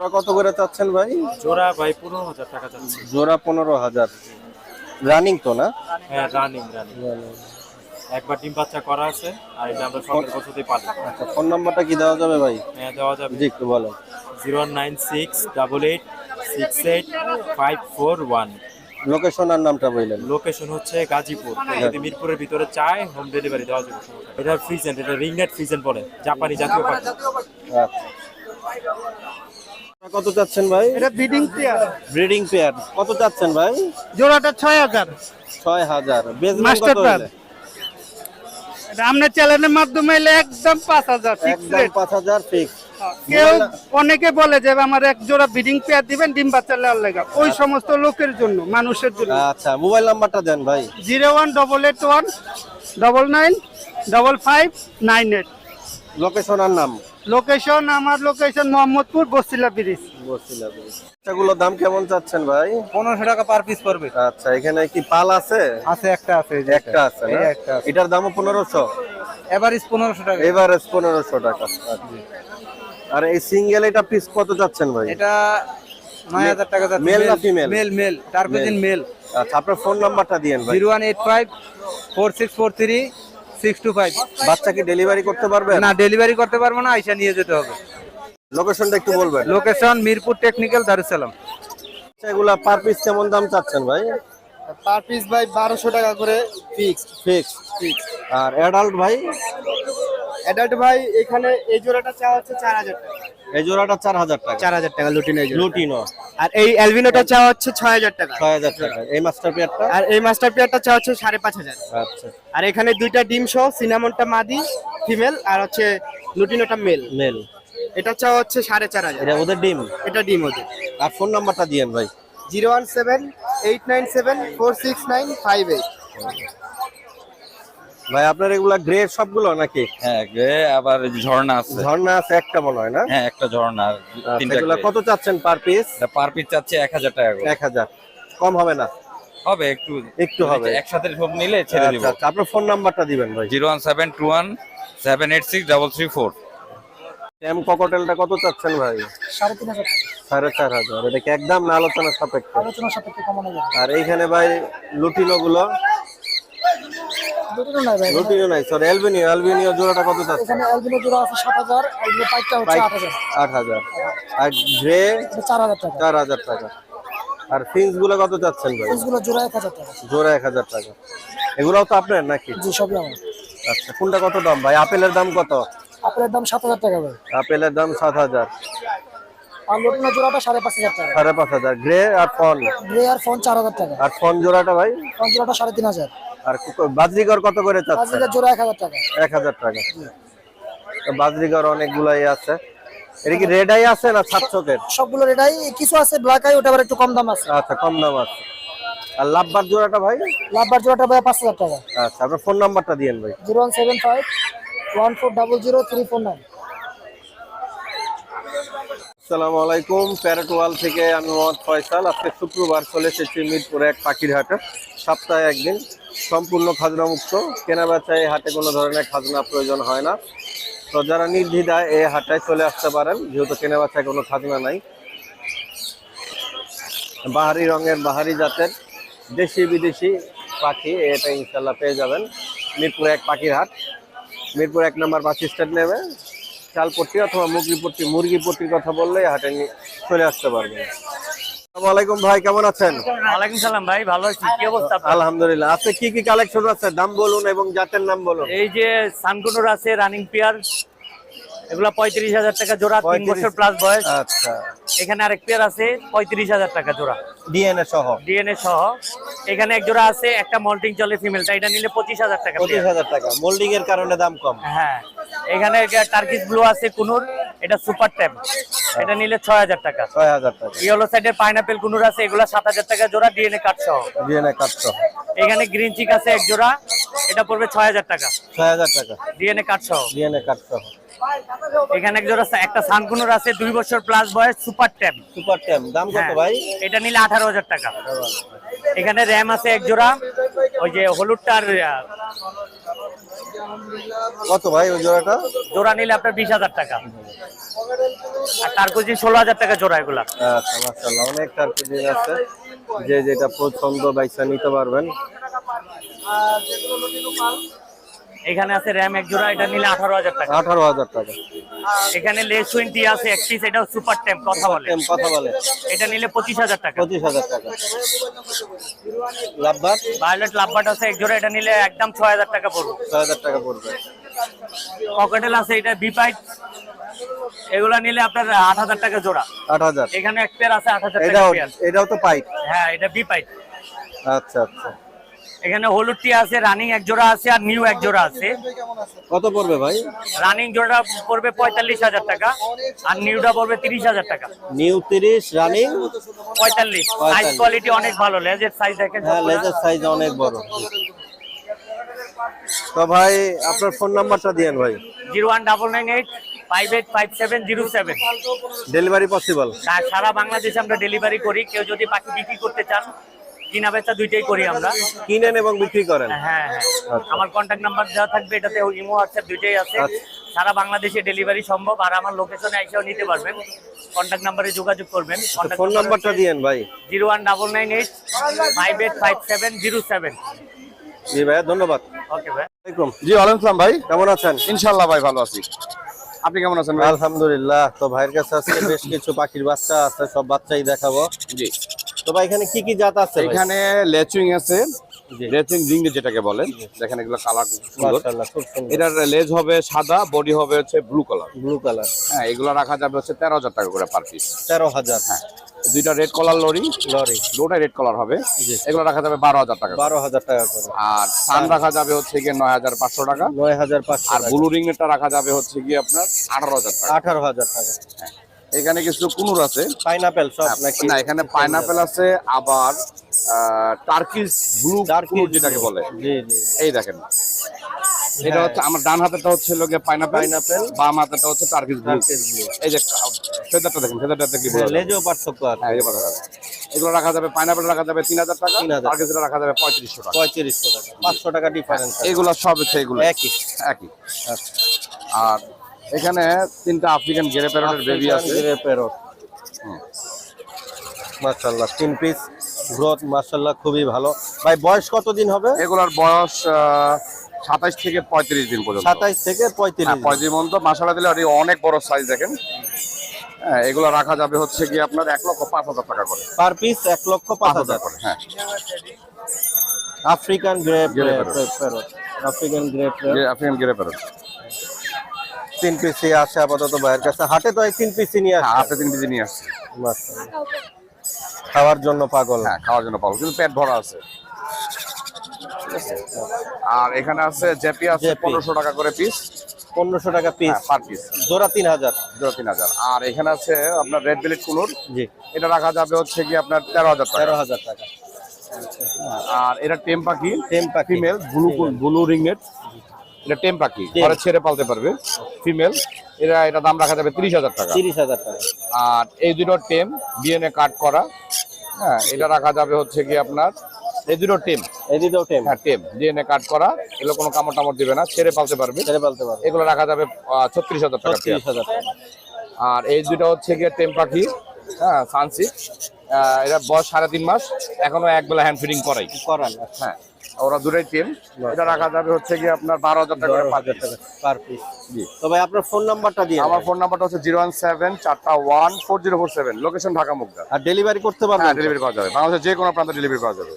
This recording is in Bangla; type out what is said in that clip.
ওরা কত করে চাচ্ছেন ভাই? জোড়া ভাই পনেরো হাজার টাকা যাচ্ছে জোড়া পনেরো হাজার। রানিং তো না? হ্যাঁ রানিং রানিং। একবার ডিম বাচ্চা করা আছে আর এটা আমরা সতেরো বছরতেই পালি। আচ্ছা ফোন নাম্বারটা কি দেওয়া যাবে ভাই? হ্যাঁ দেওয়া যাবে। জি একটু বলেন। Zero nine six double eight six eight five four one. Location আর নামটা বললেন। লোকেশন হচ্ছে গাজীপুর। যদি মিরপুরের ভিতরে চায় হোম ডেলিভারি দেওয়া যাবে। এটা ফ্রিজেন্ট এটা রিংনেট ফ্রিজেন্ট বলে জাপানি জাতীয় পাখি। আচ্ছা। কত চাচ্ছেন ভাই? এটা ব্রিডিং পেয়ার ব্রিডিং পেয়ার কত চাচ্ছেন ভাই? জোড়াটা ছয় হাজার। ছয় হাজার। Master pad. এটা আপনার চ্যানেলের মাধ্যমে এলে একদম পাঁচ হাজার ফিক্স একদম রেট পাঁচ হাজার ফিক্স কেউ অনেকে বলে যে আমার এক জোড়া ব্রিডিং পেয়ার দিবেন ডিম বাচ্চা লেওয়ার লেগা। ওই সমস্ত লোকের জন্য মানুষের জন্য। আচ্ছা মোবাইল নাম্বারটা দেন ভাই। Zero one double eight one double nine double five nine eight location আর নাম। লোকেশন আমার location Mohammadpur Basila bridge. Basila bridge. এগুলো দাম কেমন চাচ্ছেন ভাই? 1500 টাকা পার পিস পড়বে। আচ্ছা এখানে কি পাল আছে? আছে একটা আছে একটা আছে একটা এটার দামও 1500 এভারেজ 1500 টাকা। এভারেজ 1500 টাকা। আর এই সিঙ্গেল এটা পিস কত চাচ্ছেন ভাই? এটা 9000 টাকা যাচ্ছে মেল না ফিমেল মেল মেল টার্কোজিন মেল আচ্ছা আপনার ফোন নাম্বারটা দিয়েন ভাই। 018546434 সিক্স টু ফাইভ বাচ্চা কি ডেলিভারি করতে পারবে? না ডেলিভারি করতে পারব না আইসা নিয়ে যেতে হবে। লোকেশনটা একটু বলবেন। লোকেশন মিরপুর টেকনিক্যাল দারুসালাম এগুলা পার পিস কেমন দাম চাচ্ছেন ভাই? পার পিস ভাই বারোশো টাকা করে ফিক্সড ফিক্স আর অ্যাডাল্ট ভাই? অ্যাডাল্ট ভাই এখানে এই জোড়াটা চাওয়া হচ্ছে চার হাজার টাকা। এই জোড়াটা চার হাজার টাকা। চার হাজার টাকা লুটিনো লুটিনো। আর এই অ্যালবিনোটা চাওয়া হচ্ছে ছয় হাজার টাকা। ছয় হাজার টাকা। এই মাস্টার পেয়ারটা আর এই মাস্টার পেয়ারটা চাওয়া হচ্ছে সাড়ে পাঁচ হাজার। আচ্ছা। আর এখানে দুইটা ডিম সহ সিনামনটা মাদি ফিমেল আর হচ্ছে লুটিনোটা মেল মেল এটা চাওয়া হচ্ছে সাড়ে চার হাজার। এটা ওদের ডিম? এটা ডিম ওদের। আর ফোন নাম্বারটা দিয়েন ভাই। Zero one seven eight nine seven four six nine five eight. ভাই আপনার এগুলা গ্রে সবগুলো নাকি? হ্যাঁ গ্রে আবার ঝর্ণা আছে। ঝর্ণা আছে একটা মনে হয় না? হ্যাঁ একটা ঝর্ণা আচ্ছা, এগুলা কত চাচ্ছেন পার পিস পার পিস চাচ্ছে এক হাজার টাকা এক হাজার। কম হবে না? হবে একটু একটু হবে। একসাথে সব নিলে ছেড়ে দিব। আচ্ছা আচ্ছা, আপনার ফোন নাম্বারটা দিবেন ভাই। Zero one seven two one seven eight six double three four. M ককটেলটা কত চাচ্ছেন ভাই? সাড়ে তিন হাজার সাড়ে চার হাজার। এটা কি একদম না আলোচনা সাপেক্ষে? আলোচনার সাপেক্ষে কমানো যাবে। আর এইখানে ভাই লুটিনো গুলো দুটো নাই ভাই। লুটিনো নাই সরি অ্যালবিনিও। অ্যালবিনিও জোড়াটা কত চাচ্ছেন? এখানে অ্যালবিনো জোড়া আছে সাত হাজার অ্যালবিনো পাইপটা হচ্ছে আট হাজার। আর গ্রে? এটা চার হাজার টাকা। চার হাজার টাকা। আর ফিন্সগুলো কত চাচ্ছেন ভাই? পিসগুলো জোড়া এক হাজার টাকা। জোড়া এক হাজার টাকা। এগুলোও তো আপনার নাকি? জি সবই আমার। আচ্ছা কোনটা কত দাম ভাই? আপেলের দাম কত? আপেলের দাম সাত হাজার টাকা ভাই। আপেলের দাম সাত হাজার। আর লটিনো জোড়াটা সাড়ে পাঁচ হাজার টাকা। সাড়ে পাঁচ হাজার। গ্রে আর ফন গ্রে আর ফোন চার হাজার টাকা। আর ফন জোড়াটা ভাই? ফোন জোড়াটা সাড়ে তিন হাজার। আর বাজরিগর কত করে জোড়া এক হাজার টাকা। এক হাজার টাকা। তো বাজরিগর অনেকগুলাই আছে। এটা কি রেড আই আছে না সবগুলো রেটাই কিছু আছে ব্ল্যাক আই ওটা আবার একটু কম দাম আছে। আচ্ছা কম দাম আছে। আর লাভবার জোড়াটা ভাই? লাভবার জোড়াটা ভাই পাঁচ হাজার টাকা। আচ্ছা আপনার ফোন নাম্বারটা দিয়েন ভাই। Zero one seven five one four double zero three four nine আসসালামু আলাইকুম প্যারেট ওয়াল থেকে আমি মোহাম্মদ ফয়সাল। আজকে শুক্রবার চলে এসেছি মিরপুরে এক পাখির হাটে। সপ্তাহে একদিন সম্পূর্ণ খাজনা মুক্ত কেনা বেচায় হাটে কোনো ধরনের খাজনা প্রয়োজন হয় না। তো যারা নির্দ্বিধায় এই হাটটায় চলে আসতে পারেন, যেহেতু কেনা বেচায় কোনো খাজনা নাই। বাহারি রঙের, বাহারি জাতের দেশি বিদেশি পাখি, এটা ইনশাল্লাহ পেয়ে যাবেন। মিরপুর এক পাখির হাট। মিরপুর এক নম্বর বাস স্ট্যান্ড নেমে চালপট্টি অথবা মুরগিপট্টি মুরগিপট্টির কথা বললে হাটে চলে আসতে পারবেন আসসালামু ভাই কেমন আছেন? ওয়ালাইকুম সালাম ভাই ভালো আছি। কি অবস্থা আলহামদুলিল্লাহ। আজকে কি কি কালেকশন আছে? দাম বলুন এবং জাতের নাম বলুন। এই যে সানকুনুর আছে রানিং পেয়ার এগুলা পঁয়ত্রিশ হাজার টাকা জোড়া তিন বছর প্লাস বয়স। আচ্ছা। এখানে আরেক পেয়ার আছে পঁয়ত্রিশ হাজার টাকা জোড়া। ডিএনএ সহ। ডিএনএ সহ। এখানে এক জোড়া আছে একটা মল্টিং চলে ফিমেলটা এটা নিলে পঁচিশ হাজার টাকা পঁচিশ হাজার টাকা। মোল্ডিং এর কারণে দাম কম। হ্যাঁ এখানে টার্কিস ব্লু আছে কুনুর এটা সুপার ট্যাব এটা নিলে ছয় হাজার টাকা। ছয় হাজার টাকা। ইয়েলো সাইডের পাইনাপেল কুনুর আছে এগুলা সাত হাজার টাকা জোড়া ডিএনএ সহ। ডিএনএ কাট সহ। এখানে গ্রিন চিক আছে এক জোড়া এটা পড়বে ছয় হাজার টাকা। ছয় হাজার টাকা। ডিএনএ সহ। ডিএনএ কাট সহ। এখানে এক জোড়া একটা সানকুনুর আছে দুই বছর প্লাস বয়স সুপার ট্যাব সুপার ট্যাম দাম কত হ্যাঁ, ভাই? এটা নিলে আঠারো হাজার টাকা। এখানে র্যাম আছে এক জোড়া। ওই যে হলুদটার কত ভাই ওই জোড়াটা? জোড়া নিলে আপনার বিশ হাজার টাকা। আর টার্কুজি ষোলো হাজার টাকা জোড়া এগুলা। আচ্ছা অনেক টার্কিডিন আছে। যে যেটা পছন্দ বাইসা নিতে পারবেন। এখানে আছে র্যাম এক জোড়া এটা নিলে আঠারো হাজার টাকা। আঠারো হাজার টাকা। এখানে লেস টোয়েন্টি আছে এক পিস এটা সুপার টেম কথা বলে। টেম কথা বলে। এটা নিলে পঁচিশ হাজার টাকা। পঁচিশ হাজার টাকা। লাভবার? ভায়োলেট লাভবাট আছে এক জোড়া এটা নিলে একদম ছয় হাজার টাকা পড়বে। ছয় হাজার টাকা পড়বে। পকেটেল আছে এটা বিপাইট এগুলা নিলে আপনার আট হাজার টাকা জোড়া। আট হাজার। এখানে এক পেয়ার আছে আট হাজার টাকা এটাও এটাও তো পাইপ হ্যাঁ এটা বিপাইট আচ্ছা আচ্ছা। এখানে হলুদ টি আছে রানিং এক জোড়া আছে আর নিউ এক জোড়া আছে। কত পড়বে ভাই? রানিং জোড়া পড়বে পঁয়তাল্লিশ হাজার টাকা আর নিউটা পড়বে তিরিশ হাজার টাকা। নিউ তিরিশ রানিং পঁয়তাল্লিশ। সাইজ কোয়ালিটি অনেক ভালো লেজের সাইজ দেখেন হ্যাঁ লেজার সাইজ অনেক বড়। তো ভাই আপনার ফোন নাম্বারটা দিয়েন ভাই। Zero one double nine eight five eight five seven zero seven delivery possible সারা বাংলাদেশে আমরা ডেলিভারি করি কেউ যদি পাখি বিক্রি করতে চান কিনা বেচা দুইটাই করি আমরা। কিনেন এবং বিক্রি করেন? হ্যাঁ হ্যাঁ। আচ্ছা। আমার কন্ট্যাক্ট নাম্বার দেওয়া থাকবে এটাতে ইমো হোয়াটসঅ্যাপ দুইটাই আছে। আচ্ছা। সারা বাংলাদেশে ডেলিভারি সম্ভব আর আমার লোকেশনে এসেও নিতে পারবেন। কন্ট্যাক্ট নাম্বারে যোগাযোগ করবেন। ফোন নাম্বারটা দিয়েন ভাই। Zero one double nine eight five eight five seven zero seven. জি ভাইয়া ধন্যবাদ। ওকে ভাই জি ওয়ালাইকুম ভাই। কেমন আছেন? ইনশাল্লাহ ভাই ভালো আছি। আপনি কেমন আছেন ভাই? আলহামদুলিল্লাহ তো ভাইয়ের কাছে আজকে বেশ কিছু পাখির বাচ্চা আছে সব বাচ্চাই দেখাবো। জি। তো ভাই এখানে কি কি জাত আছে? এখানে লেচুইং আছে লেচুইং রিং যেটাকে বলে। দেখেন এগুলো কালার সুন্দর। মাশাআল্লাহ খুব সুন্দর। এটার লেজ হবে সাদা বডি হবে হচ্ছে ব্লু কালার ব্লু কালার হ্যাঁ এগুলো রাখা যাবে হচ্ছে তেরো হাজার টাকা করে পার পিস তেরো হাজার। হ্যাঁ দুইটা রেড কলার লরি। লরি। দুটাই রেড কলার হবে। এগুলো রাখা যাবে বারো হাজার টাকা বারো হাজার টাকা করে। আর সান রাখা যাবে হচ্ছে গিয়ে নয় হাজার পাঁচশো টাকা। নয় হাজার পাঁচশো আর ব্লু রিংটা রাখা যাবে হচ্ছে গিয়ে আপনার আঠারো হাজার টাকা। আঠারো হাজার টাকা। এখানে কিছু কুনুর আছে। পাইনাপেল সব নাকি? না এখানে পাইনাপেল আছে আবার টার্কিস ব্লু কুনুর যেটাকে বলে। জি জি এই দেখেন। এটা হচ্ছে আমার ডান হাতেটা হচ্ছে লোকে পাইনাপেল Pineapple। বাম হাতেটা হচ্ছে টার্কিস ব্লু। এই যে ফেদারটা দেখেন ফেদারটা দেখি বোঝা যাবে। লেজেও পার্থক্য আছে। হ্যাঁ এই এগুলো রাখা যাবে পাইনাপেল রাখা যাবে তিন হাজার টাকা 3,000 টার্কিসটা রাখা যাবে পঁয়ত্রিশশো টাকা। পঁয়ত্রিশশো টাকা পাঁচশো টাকা ডিফারেন্স এগুলো সব হচ্ছে এগুলো। একই। একই। আর এখানে তিনটা আফ্রিকান গেরে প্যারটের বেবি আছে। প্যারট মাশাআল্লাহ তিন পিস গ্রোথ মাশাআল্লাহ খুবই ভালো। ভাই বয়স কতদিন হবে? এগুলোর বয়স সাতাইশ থেকে পঁয়ত্রিশ দিন পর্যন্ত। সাতাইশ থেকে পঁয়ত্রিশ হ্যাঁ, পঁয়ত্রিশ পর্যন্ত। মশলা দিলে আর অনেক বড় সাইজ দেখেন। হ্যাঁ এগুলো রাখা যাবে হচ্ছে কি আপনার এক লক্ষ পাঁচ হাজার টাকা করে। পার পিস এক লক্ষ পাঁচ হাজার করে হ্যাঁ। African grey. Parrot African grey African grey parrot তিন পিসই আছে আপাতত ভাইয়ের কাছে। হাটে তো এই তিন পিসই নিয়ে হ্যাঁ আসছে আপনি তিন কেজি নিয়ে আসছে। খাওয়ার জন্য পাগল। হ্যাঁ খাওয়ার জন্য পাবো কিন্তু পেট ভরা আছে। আর এখানে আছে জেপি আছে পনেরোশো টাকা করে পিস পনেরোশো টাকা পিস পার পিস জোড়া তিন হাজার। দুটো তিন হাজার। আর এখানে আছে আপনার রেড বিলেট কুনুর। জি। এটা রাখা যাবে হচ্ছে কি আপনার তেরো হাজার টাকা। তেরো হাজার টাকা। আর এটা টেম পাখি টেম পাখি। ফিমেল ব্লু ব্লু রিংনেট এটা টেম পাখি। ঘরে ছেড়ে পালতে পারবে। ফিমেল এটা এটা দাম রাখা যাবে তিরিশ হাজার টাকা। তিরিশ হাজার টাকা। আর এই দুটো টেম ডিএনএ কাট করা। হ্যাঁ এটা রাখা যাবে হচ্ছে কি আপনার এই দুটো টেম। এদিকেও টেম। হ্যাঁ টেম ডিএনএ কাট করা। এগুলো কোনো কামড় টামড় দিবে না ছেড়ে পালতে পারবে। ছেড়ে পালতে পারবে। এগুলো রাখা যাবে ছত্রিশ হাজার টাকা তিরিশ হাজার টাকা আর এই দুটো হচ্ছে গিয়ে টেম পাখি। হ্যাঁ সানসিট এটা বয়স সাড়ে তিন মাস। এখনও এক বেলা হ্যান্ড ফিডিং করাই। করান হ্যাঁ ওরা দুটোই টিম এটা রাখা যাবে হচ্ছে গিয়ে আপনার বারো হাজার টাকা হাজার টাকা পার পিস জি। তো আপনার ফোন নাম্বারটা দিয়ে আমার ফোন নাম্বারটা হচ্ছে জিরো ওয়ান সেভেন চারটা one four zero four seven location Dhaka Mugda আর ডেলিভারি করতে পারবেন হ্যাঁ ডেলিভারি করা যাবে। বাংলাদেশে যে কোনো প্রান্তে ডেলিভারি করা যাবে।